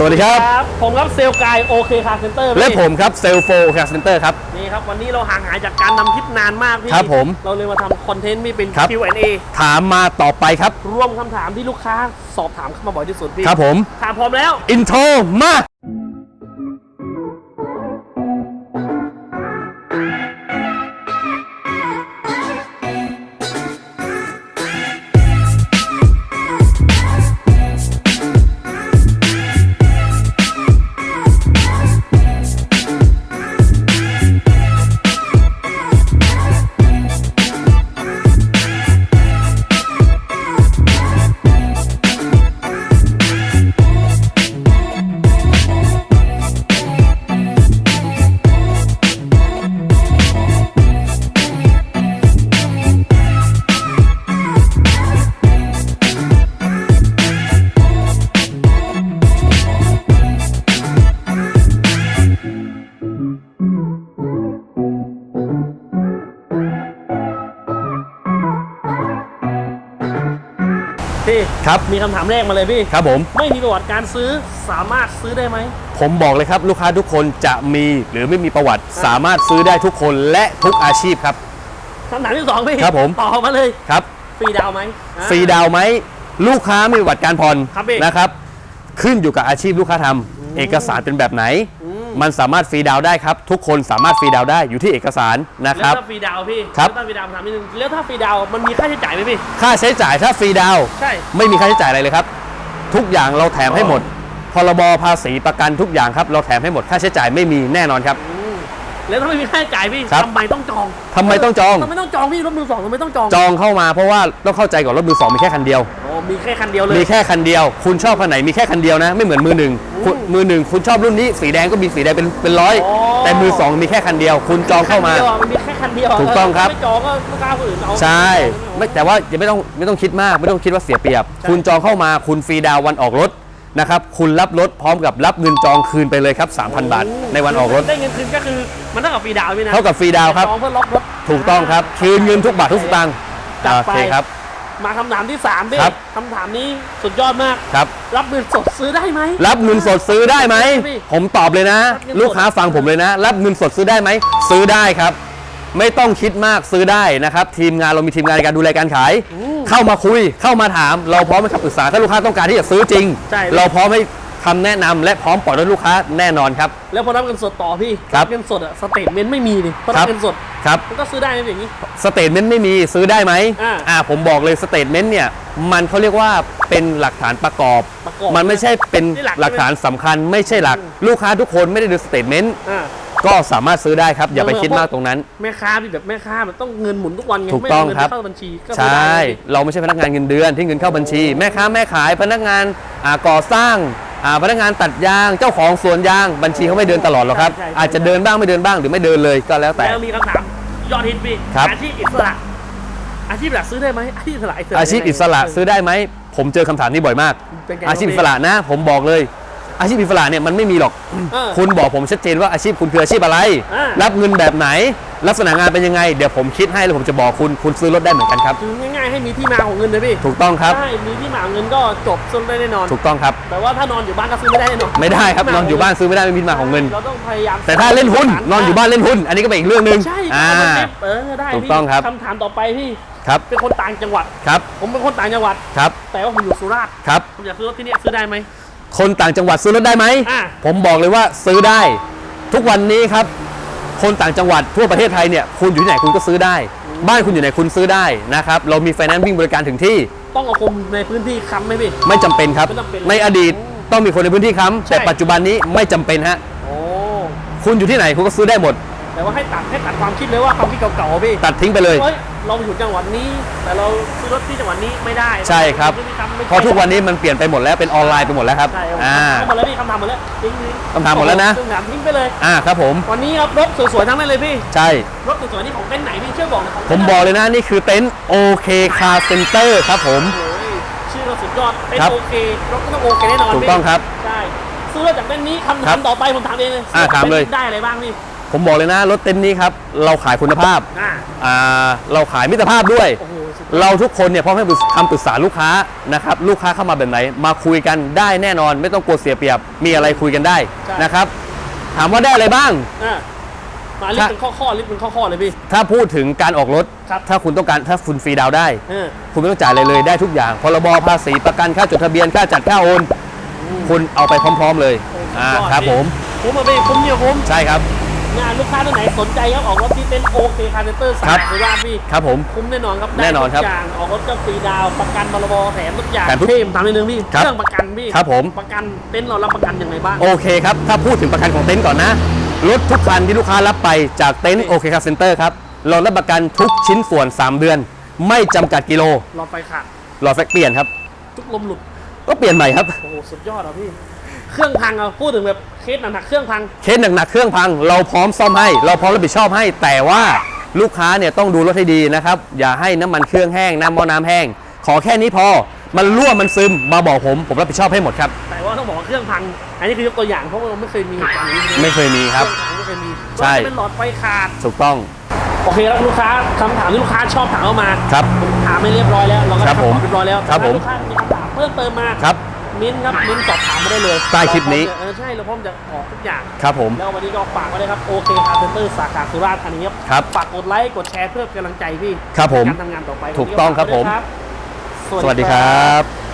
สวัสดีครับ ครับ ผมครับเซลล์กายโอเคคาร์เซ็นเตอร์และผมครับเซลโฟแคสเซนเตอร์ครับ นี่ครับ วันนี้เราห่างหายจากการนำคลิปนานมากพี่ครับผมเราเลยมาทำคอนเทนต์ไม่เป็น ครับ Q&A ถามมาต่อไปครับ รวมคำถามที่ลูกค้าสอบถามเข้ามาบ่อยที่สุดพี่ครับผมถามพร้อมแล้ว อินโทรมา พี่ครับมีคำถามแรกมาเลยพี่ ครับผม ไม่มีประวัติการซื้อสามารถซื้อได้ไหม ผมบอกเลยครับ ลูกค้าทุกคนจะมีหรือไม่มีประวัติอ่าสามารถซื้อได้ทุกคนและทุกอาชีพครับ คำถามที่สองพี่ครับผม ต่อมาเลยครับ ฟรีดาวน์ไหมอ่ฟรีดาวน์ไหมลูกค้ามีประวัติการผ่อนครับพี่นะครับ ขึ้นอยู่กับอาชีพลูกค้าทำเอกสารเป็นแบบไหนอื มมันสามารถฟรีดาวน์ได้ครับ ทุกคนสามารถฟรีดาวน์ได้อยู่ที่เอกสารนะคแล้วรับถ้าฟรีดาวน์พี่ครับ แล้วถ้าฟรีดาวน์ถามนิดนึงแล้วถ้าฟรีดาวน์มันมีค่าใช้จ่ายไหมพี่ ค่าใช้จ่ายถ้าฟรีดาวน์ใช่ ไม่มีค่าใช้จ่ายอะไรเลยครับ ทุกอย่างเราแถมให้หมดพรบภาษีประกันทุกอย่างครับ เราแถมให้หมดค่าใช้จ่ายไม่มีแน่นอนครับ อืม แล้วถ้าไม่มีค่าใช้จ่ายพี่ครับ ทำไมต้องจองทำไมต้องจอง ทำไมต้องจองพี่รถมือสองทำไมต้องจองจองเข้ามาเพราะว่าต้องเข้าใจก่อนรถมือสองมีแค่คันเดียว โอ้มีแค่คันเดียวเลย มีแค่คันเดียว คุณชอบคันไหนมีแค่คันเดียวนะ ไม่เหมือนมือหนึ่งคุณมือหนึ่งคุณชอบรุ่นนี้สีแดงก็มีสีแดงเป็นเป็นร้อยอ๋อ แต่มือสองมีแค่คันเดียว คุณจองเข้ามา คันดียวอะมันมีแค่คันเดียวถูกต้องครับ ไม่จองก็ลูกค้าคนอื่นเอาใช่ไม่แต่ว่าอย่าไม่ต้องไม่ต้องคิดมาก ไม่ต้องคิดว่าเสียเปรียบใช่คุณจองเข้ามาคุณฟรีดาวน์วันออกรถ นะครับคุณรับรถพร้อมกับรับเงินจองคืนไปเลยครับ 3,000 บาท ในวันออกรถ ได้เงินคืนก็คือมันเท่ากับฟรีดาวน์พี่นะเท่ากับฟรีดาวน์ครับ จองเพื่อล็อกรถถูกต้องครับ คืนเงินทุกบาททุกสตางค์จัดโอไปเคครับ มาคำถามที่สามพี่ครับ คำถามนี้สุดยอดมาก ครับ รับเงินสดซื้อได้ไหม รับเงินสดซื้อได้ไหม พี่ผมตอบเลยนะ รับเงินสด ลูกค้าฟังผมเลยนะ รับเงินสดซื้อได้ไหม ซื้อได้ครับ ไม่ต้องคิดมากซื้อได้นะครับ ทีมงานเรามีทีมงานในการดูแลการขาย เข้ามาคุยเข้ามาถาม เราพร้อมให้คำปรึกษาถ้าลูกค้าต้องการที่จะซื้อจริง ใช่ เราพร้อมให้คำแนะนำและพร้อมปล่อยรถลูกค้าแน่นอนครับ แล้วพอรับเงินสดต่อพี่ครับ เงินสดอะสเตทเมนต์ไม่มีดิพอครัรับบเงินสดครับ มันก็ซื้อได้ไหมอย่างนี้ สเตทเมนต์ไม่มีซื้อได้ไหมอ่าอ่าผมบอกเลยสเตทเมนต์เนี่ย มันเขาเรียกว่าเป็นหลักฐานประกอบ ประกอบมันไม่ใช่เป็นนี่หลัก หลักฐานสำคัญ ไม่ใช่หลัก ลูกค้าทุกคนไม่ได้ดูสเตทเมนต์ อ่า ก็สามารถซื้อได้ครับ อย่าไปคิดมากตรงนั้น แม่ค้าพี่แบบแม่ค้ามันต้องเงินหมุนทุกวันไงถูกต้องไม่เาเงินครับเข้าบัญชีก็ใชซื้อได้่พี่เราไม่ใช่พนักงานเงินเดือนที่เงินเข้าบัญชี แม่ค้าแม่ขายพนักงานอ่าก่อสร้างอ่าพนักงานตัดยางเจ้าของสวนยางบัญชีเขาไม่เดินตลอดหรอกครับใช่ใช่อาจจะเดินบ้างไม่เดินบ้างหรือไม่เดินเลยก็แล้วแต่แล้วมีคำถามยอดฮิตพี่ครับอาชีพอิสระอาชีพหลักซื้อได้ไหมอาชีพอิสระอาชีพอิสระซื้อได้ไหมผมเจอคำถามนี้บ่อยมากเป็นไงอาชีพอิสระนะ ผมบอกเลย อาชีพอิสระเนี่ยมันไม่มีหรอก เออ คุณบอกผมชัดเจนว่าอาชีพคุณคืออาชีพอะไร อ่ารับเงินแบบไหน ลักษณะงานเป็นยังไง เดี๋ยวผมคิดให้แล้วผมจะบอกคุณ คุณซื้อรถได้เหมือนกันครับ คือง่ายๆให้มีที่มาของเงินเลยพี่ถูกต้องครับ ใช่มีที่มาของเงินก็จบซื้อได้แน่นอน ถูกต้องครับ แต่ว่าถ้านอนอยู่บ้านก็ซื้อไม่ได้แน่นอนไม่ได้ครับ นอนอยู่บ้านซื้อไม่ได้ไม่มีที่มาของเงิน เราต้องพยายามแต่ถ้าเล่นหุ้น นอนอยู่บ้านเล่นหุ้น อันนี้ก็เป็นอีกเรื่องหนึ่งใช่อ่าเอามาเก็บเออได้ถูกพี่ต้องครับ คำถามต่อไปพี่ครับเป็นคนต่างจังหวัด ครับผมเป็นคนต่างจังหวัด ครับแต่ว่าผมอยู่สุราษฎร์ครับ ผมอยากซื้อรถที่นี่ซื้อได้ไหม คนต่างจังหวัดซื้อรถได้ไหม อ่าผมบอกเลยว่าซื้อได้ ทุกวันนี้ครับ คนต่างจังหวัดทั่วประเทศไทยเนี่ยคุณอยู่ที่ไหนคุณก็ซื้อได้ บ้านคุณอยู่ไหนคุณซื้อได้นะครับเรามีไฟแนนซ์วิ่งบริการถึงที่ ต้องเอาคนในพื้นที่ค้ำไหมพี่ ไม่จำเป็นครับ ไม่จำเป็นในอดีตต้องมีคนในพื้นที่ค้ำใช่แต่ปัจจุบันนี้ไม่จำเป็นฮะ โอ้ คุณอยู่ที่ไหนคุณก็ซื้อได้หมด แต่ว่าให้ตัดให้ตัดความคิดเลยว่าความคิดเก่าๆอะพี่ตัดทิ้งไปเลยเฮ้ยเราอยู่จังหวัดนี้ แต่เราซื้อรถที่จังหวัดนี้ไม่ได้ใช่ครับที่ค้ำไม่ใช่เพราะทุกวันนี้มันเปลี่ยนไปหมดแล้วเป็นออนไลน์ไปหมดแล้วครับ ใช่ครับอ่า คำถามหมดแล้วพี่คำถามหมดแล้วทิ้งทิ้งคำถามหมดแล้วนะ คำถามทิ้งไปเลย อ่าครับผม วันนี้ครับรถสวยๆทั้งนั้นเลยพี่ ใช่ รถสวยๆนี่ของเป็นไหนพี่ช่วยบอกหน่อยของผมเต็นท์บอกเลยนะ นี่คือเต็นท์โอเคคาร์เซ็นเตอร์ครับผม โอ้ยชื่อเราสุดยอดเป็นครับ โอเครถก็ต้องโอเคแน่นอนถูกพี่ต้องครับ ใช่ซื้อรถจากเต้นท์นี้คำครัถามบต่อไปผมถามเองเลยอ่าถามเลย ได้อะไรบ้างพี่ ผมบอกเลยนะ รถเต็นท์นี้ครับ เราขายคุณภาพอ่า อ่าเราขายมิตรภาพด้วย โอ้โหสุดเราทุกคนเนี่ยพร้อมให้คำปรึกษาลูกค้านะครับลูกค้าเข้ามาแบบไหน มาคุยกันได้แน่นอน ไม่ต้องกลัวเสียเปรียบมีอะไรคุยกันได้ใช่ นะครับ ถามว่าได้อะไรบ้าง อะมาลิสต์เป็นข้อข้อลิสต์เป็นข้อข้อเลยพี่ ถ้าพูดถึงการออกรถ ครับ ถ้าคุณต้องการถ้าคุณฟรีดาวน์ได้ เออ คุณไม่ต้องจ่ายอะไรเลยได้ทุกอย่างพรบภาษีประกันค่าจดทะเบียนค่าจัดค่าโอน คุณเอาไปพร้อม ๆ เลยอ่าสุดยอดครับพี่ ผมผมมาไปคุ้มเนี่ยคุ้ม ใช่ครับ งานลูกค้าท่านไหนสนใจครับออกรถที่เต็นท์โอเคคาร์เซนเตอร์สาครัมบสุราษฎร์พี่ครับผมคุ้มแน่นอนครับได้แน่นอนครับทุกอย่างออกรถก็ฟรีดาวน์ประกันบรบแถมทุกอย่างแถมทุกพี่ผมถามนิดนึงพี่ครับเรื่องประกันพี่ครับผมประกันเต็นท์เรารับประกันยังไงบ้างโอเคครับถ้าพูดถึงประกันของเต็นท์ก่อนนะรถทุกคันที่ลูกค้ารับไปจากเต็นท์โอเคครับเซ็นเตอร์ครับเรารับประกันทุกชิ้นส่วน 3 เดือน ไม่จำกัดกิโลหลอดไฟขาดหลอดไฟเปลี่ยนครับทุกลมหลุดก็เปลี่ยนใหม่ครับโอ้โหสุดยอดอะพี่ เครื่องพังอะพูดถึงแบบเคสหนักๆเครื่องพัง เคสหนักๆเครื่องพัง เราพร้อมซ่อมให้ เราพร้อมรับผิดชอบให้ แต่ว่าลูกค้าเนี่ยต้องดูรถให้ดีนะครับ อย่าให้น้ำมันเครื่องแห้ง น้ำมอน้ำแห้ง ขอแค่นี้พอ มันรั่วมันซึมมาบอกผม ผมรับผิดชอบให้หมดครับ แต่ว่าต้องบอกว่าเครื่องพัง อันนี้คือยกตัวอย่างเพราะว่าเราไม่เคยมีเหตุการณ์อย่างนี้ไม่เคยมีครับ เครื่องพังไม่เคยมีใช่รถเป็นหลอดไฟขาด ถูกต้องโอเคแล้วลูกค้าคำถามที่ลูกค้าชอบถามเข้ามาครับ ผมถามไม่เรียบร้อยแล้วเราก็ครัได้บผมคำตอบเรียบร้อยแล้วครับแต่ผม ถ้าลูกค้ามีคำถามเพิ่มเติมมา ครับ มิ้นท์ครับมิ้นท์สอบถามมาได้เลยใต้คลิปนี้ เราพร้อมจะเออใช่เราพร้อมจะออกทุกอย่าง ครับผม แล้ววันนี้ก็ฝากไว้เลยครับโอเคคาร์เซนเตอร์สาขาสุราษฎร์ธานีครับครับฝากกดไลค์กดแชร์เพื่อเป็นกำลังใจพี่ครับผมในการทำงานต่อไปถูกต้องครับผม วันนี้ฝากไว้ด้วยสวัสดีครับ